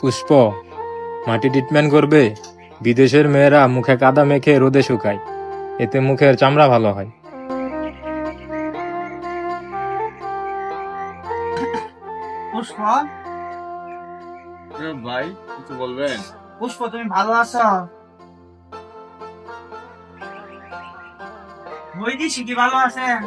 পুষ্প মাটি ট্রিটমেন্ট করবে? বিদেশের মেয়েরা মুখে কাদা মেখে রোদে শুকায়। এতে মুখের চামড়া ভালো হয়। পুষ্প? ভাই কিছু বলবেন? পুষ্প তুমি ভালো আছো? বই দিছি কি ভালো আছেন?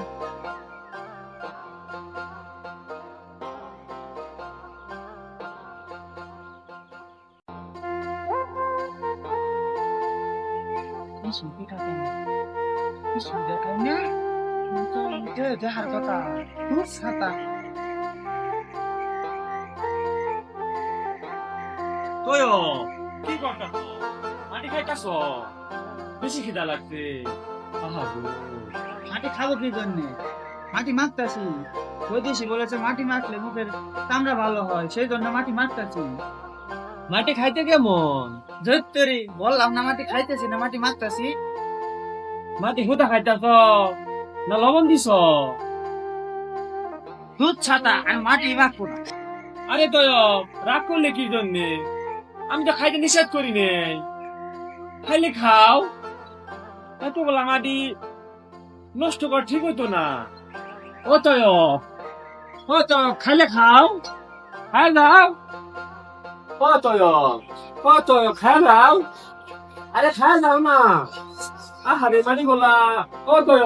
কথা খুব কি মাটি খাইতাছ বেশি খিদা লাগছে মাটি খাব কি জন্য মাটি মাখতেছি বৈদেশি বলেছে মাটি মাখলে মুখের চামড়া ভালো হয় সেই জন্য মাটি মাখতেছি মাটি খাইতে কেমন? ধৈত্তরি বললাম না মাটি খাইতেছি না মাটি মাখতেছি। মাটি হুদা খাইতাছ? না লবণ দিছ? দুধ ছাতা আর মাটি মাখবো না। আরে তোয় রাগ করলে কি জন্যে? আমি তো খাইতে নিষেধ করি নেই। খাইলে খাও। এতগুলা মাটি নষ্ট কর ঠিক হতো না। ও তয় ও তো খাইলে খাও। খাই দাও ও তয় খেলাও আরে খাই দাও না। আহারে মাটি গোলা ও তয়